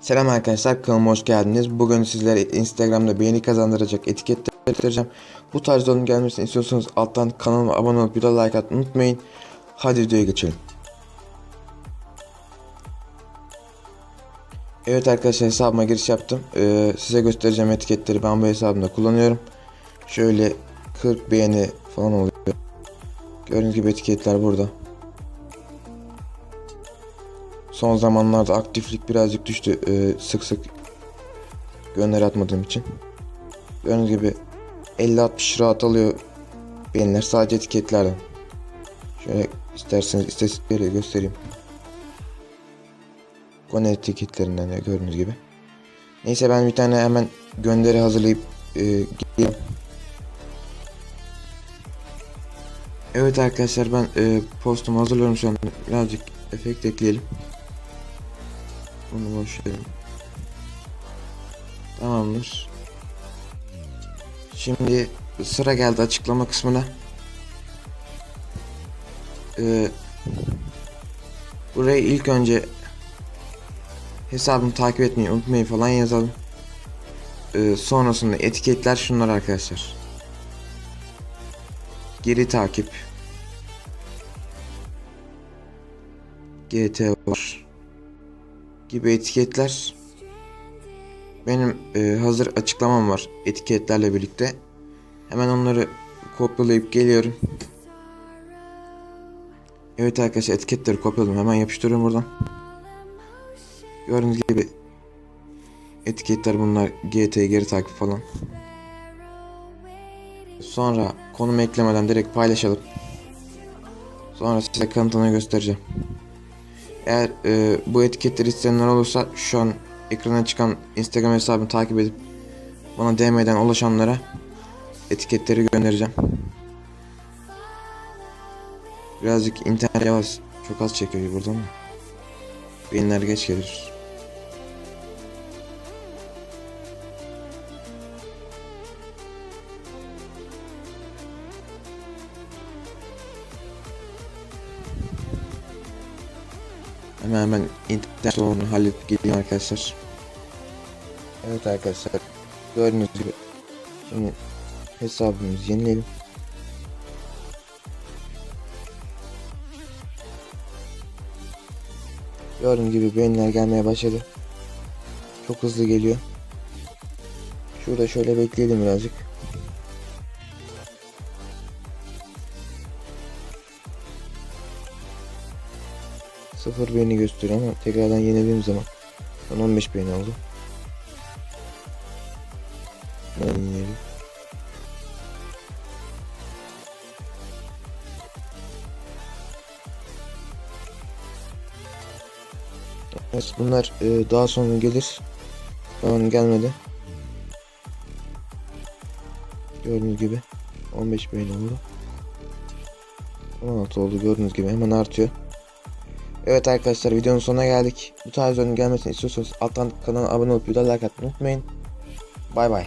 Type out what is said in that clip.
Selam arkadaşlar kanalıma hoş geldiniz. Bugün sizlere Instagram'da beğeni kazandıracak etiketler göstereceğim. Bu tarz videonun gelmesini istiyorsanız alttan kanalıma abone olup bir de like atmayı unutmayın. Hadi videoya geçelim. Evet arkadaşlar hesabıma giriş yaptım. Ee, size göstereceğim etiketleri ben bu hesabımda kullanıyorum. Şöyle 40 beğeni falan oluyor. Gördüğünüz gibi etiketler burada. Son zamanlarda aktiflik birazcık düştü. Ee, sık sık gönderi atmadığım için. Gördüğünüz gibi 50-60 rahat alıyor beğeniler sadece etiketlerden. Şöyle isterseniz istatistikleri göstereyim. Konu etiketlerinden ya gördüğünüz gibi. Neyse ben bir tane hemen gönderi hazırlayıp e, geleyim. Evet arkadaşlar ben e, postumu hazırlıyorum şu an. Birazcık efekt ekleyelim. Bunu boş verelim. Tamamdır. Şimdi sıra geldi açıklama kısmına. Ee, burayı ilk önce hesabımı takip etmeyi unutmayın falan yazalım. Ee, sonrasında etiketler şunlar arkadaşlar. Geri takip. GT var gibi etiketler benim e, hazır açıklamam var etiketlerle birlikte. Hemen onları kopyalayıp geliyorum. Evet arkadaşlar etiketleri kopyaladım. Hemen yapıştırıyorum buradan. Gördüğünüz gibi etiketler bunlar GT geri takip falan. Sonra konum eklemeden direkt paylaşalım. Sonra size kanıtını göstereceğim. Eğer e, bu etiketleri isteyenler olursa şu an ekrana çıkan Instagram hesabını takip edip bana DM'den ulaşanlara etiketleri göndereceğim. Birazcık internet yavaş, çok az çekiyor buradan? Beyinler geç gelir. Hemen hemen internet sorunu halledip geleyim arkadaşlar. Evet arkadaşlar gördüğünüz gibi şimdi hesabımızı yenileyelim. Gördüğünüz gibi beğeniler gelmeye başladı. Çok hızlı geliyor. Şurada şöyle bekleyelim birazcık. Sıfır beğeni gösteriyor ama tekrardan yenildiğim zaman son 15 beğeni oldu. Ben yenelim. Evet, bunlar e, daha sonra gelir. An gelmedi. Gördüğünüz gibi 15 beğeni oldu. 16 oldu gördüğünüz gibi hemen artıyor. Evet arkadaşlar videonun sonuna geldik. Bu tarz videonun gelmesini istiyorsanız alttan kanala abone olup de like atmayı unutmayın. Bay bay.